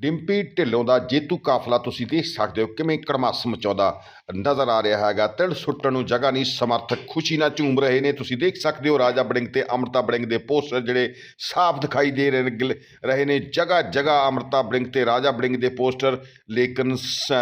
ਡਿੰਪੀ ਢਿੱਲੋਂ ਦਾ ਜੇਤੂ ਕਾਫਲਾ ਤੁਸੀਂ ਦੇਖ ਸਕਦੇ ਹੋ ਕਿਵੇਂ ਕੜਮਾਸ ਮਚਾਉਂਦਾ ਨਜ਼ਰ ਆ ਰਿਹਾ ਹੈਗਾ। ਤਿਲ ਸੁੱਟਣ ਨੂੰ ਜਗ੍ਹਾ ਨਹੀਂ, ਸਮਰਥਕ ਖੁਸ਼ੀ ਨਾਲ ਝੂਮ ਰਹੇ ਨੇ। ਤੁਸੀਂ ਦੇਖ ਸਕਦੇ ਹੋ ਰਾਜਾ ਬੜਿੰਗ ਤੇ ਅਮਰਤਾ ਬੜਿੰਗ ਦੇ ਪੋਸਟਰ ਜਿਹੜੇ ਸਾਫ਼ ਦਿਖਾਈ ਦੇ ਰਹੇ ਨੇ ਰਹੇ ਨੇ। ਜਗ੍ਹਾ ਜਗ੍ਹਾ ਅਮਰਤਾ ਬੜਿੰਗ ਤੇ ਰਾਜਾ ਬੜਿੰਗ ਦੇ ਪੋਸਟਰ, ਲੇਕਿਨ ਸ-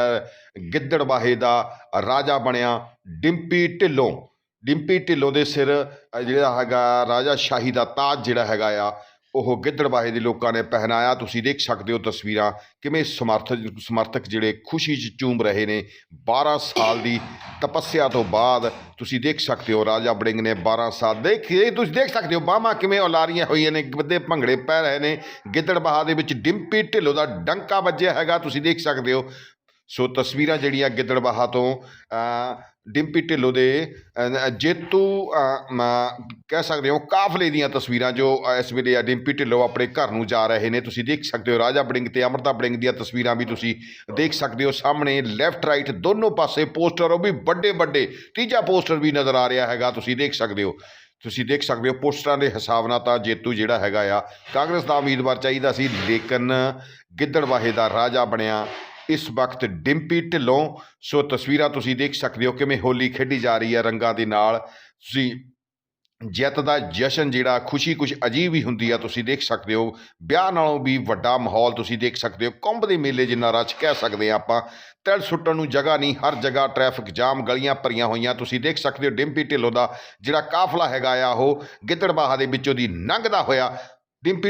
ਗਿੱਦੜਬਾਹੇ ਦਾ ਰਾਜਾ ਬਣਿਆ ਡਿੰਪੀ ਢਿੱਲੋਂ। ਡਿੰਪੀ ਢਿੱਲੋਂ ਦੇ ਸਿਰ ਜਿਹੜਾ ਹੈਗਾ ਰਾਜਾ ਸ਼ਾਹੀ ਦਾ ਤਾਜ ਜਿਹੜਾ ਹੈਗਾ ਆ ਉਹ ਗਿੱਦੜਬਾਹੇ ਦੇ ਲੋਕਾਂ ਨੇ ਪਹਿਨਾਇਆ। ਤੁਸੀਂ ਦੇਖ ਸਕਦੇ ਹੋ ਤਸਵੀਰਾਂ ਕਿਵੇਂ ਸਮਰਥਕ ਸਮਰਥਕ ਜਿਹੜੇ ਖੁਸ਼ੀ 'ਚ ਝੂਮ ਰਹੇ ਨੇ। 12 ਸਾਲ ਦੀ ਤਪੱਸਿਆ ਤੋਂ ਬਾਅਦ ਤੁਸੀਂ ਦੇਖ ਸਕਦੇ ਹੋ ਰਾਜਾ ਬੜਿੰਗ ਨੇ 12 ਸਾਲ ਦੇਖ। ਤੁਸੀਂ ਦੇਖ ਸਕਦੇ ਹੋ ਬਾਹਾਂ ਕਿਵੇਂ ਉਲਾਰੀਆਂ ਹੋਈਆਂ ਨੇ, ਵੱਡੇ ਭੰਗੜੇ ਪੈ ਰਹੇ ਨੇ। ਗਿੱਦੜਬਾਹਾ ਦੇ ਵਿੱਚ ਡਿੰਪੀ ਢਿੱਲੋਂ ਦਾ ਡੰਕਾ ਵੱਜਿਆ ਹੈਗਾ, ਤੁਸੀਂ ਦੇਖ ਸਕਦੇ ਹੋ। ਸੋ ਤਸਵੀਰਾਂ ਜਿਹੜੀਆਂ ਗਿੱਦੜਬਾਹਾ ਤੋਂ ਡਿੰਪੀ ਢਿੱਲੋਂ ਦੇ ਜੇਤੂ ਕਹਿ ਸਕਦੇ ਹੋ ਕਾਫਲੇ ਦੀਆਂ ਤਸਵੀਰਾਂ ਜੋ ਇਸ ਵੇਲੇ ਆ ਡਿੰਪੀ ਢਿੱਲੋਂ ਆਪਣੇ ਘਰ ਨੂੰ ਜਾ ਰਹੇ ਨੇ। ਤੁਸੀਂ ਦੇਖ ਸਕਦੇ ਹੋ ਰਾਜਾ ਬੜਿੰਗ ਤੇ ਅਮਰਤਾ ਬੜਿੰਗ ਦੀਆਂ ਤਸਵੀਰਾਂ ਵੀ ਤੁਸੀਂ ਦੇਖ ਸਕਦੇ ਹੋ। ਸਾਹਮਣੇ ਲੈਫਟ ਰਾਈਟ ਦੋਨੋਂ ਪਾਸੇ ਪੋਸਟਰ, ਉਹ ਵੀ ਵੱਡੇ ਵੱਡੇ। ਤੀਜਾ ਪੋਸਟਰ ਵੀ ਨਜ਼ਰ ਆ ਰਿਹਾ ਹੈਗਾ, ਤੁਸੀਂ ਦੇਖ ਸਕਦੇ ਹੋ। ਤੁਸੀਂ ਦੇਖ ਸਕਦੇ ਹੋ ਪੋਸਟਰਾਂ ਦੇ ਹਿਸਾਬ ਨਾਲ ਤਾਂ ਜੇਤੂ ਜਿਹੜਾ ਹੈਗਾ ਆ, ਕਾਂਗਰਸ ਦਾ ਉਮੀਦਵਾਰ ਚਾਹੀਦਾ ਸੀ, ਲੇਕਿਨ ਗਿੱਦੜਵਾਹੇ ਦਾ ਰਾਜਾ ਬਣਿਆ। ਇਸ ਵਕਤ ਡਿੰਪੀ ਢਿੱਲੋਂ, ਸੋ ਤਸਵੀਰਾਂ ਤੁਸੀਂ ਦੇਖ ਸਕਦੇ ਹੋ ਕਿਵੇਂ ਹੋਲੀ ਖੇਡੀ ਜਾ ਰਹੀ ਹੈ ਰੰਗਾਂ ਦੇ ਨਾਲ। ਤੁਸੀਂ ਜਿੱਤ ਦਾ ਜਸ਼ਨ ਜਿਹੜਾ, ਖੁਸ਼ੀ ਕੁਝ ਅਜੀਬ ਹੀ ਹੁੰਦੀ ਆ, ਤੁਸੀਂ ਦੇਖ ਸਕਦੇ ਹੋ। ਵਿਆਹ ਨਾਲੋਂ ਵੀ ਵੱਡਾ ਮਾਹੌਲ ਤੁਸੀਂ ਦੇਖ ਸਕਦੇ ਹੋ। ਕੁੰਭ ਦੇ ਮੇਲੇ ਜਿੰਨਾ ਰਚ ਕਹਿ ਸਕਦੇ ਆ ਆਪਾਂ ਤੜ ਸੁੱਟਣ ਨੂੰ ਜਗ੍ਹਾ ਨਹੀਂ, ਹਰ ਜਗ੍ਹਾ ਟ੍ਰੈਫਿਕ ਜਾਮ, ਗਲੀਆਂ ਭਰੀਆਂ ਹੋਈਆਂ, ਤੁਸੀਂ ਦੇਖ ਸਕਦੇ ਹੋ ਡਿੰਪੀ ਢਿੱਲੋਂ ਦਾ ਜਿਹੜਾ ਕਾਫਲਾ ਹੈਗਾ ਆ, ਉਹ ਗਿੱਦੜਬਾਹਾ ਦੇ ਵਿੱਚੋਂ ਦੀ ਲੰਘਦਾ ਹੋਇਆ। ਡਿੰਪੀ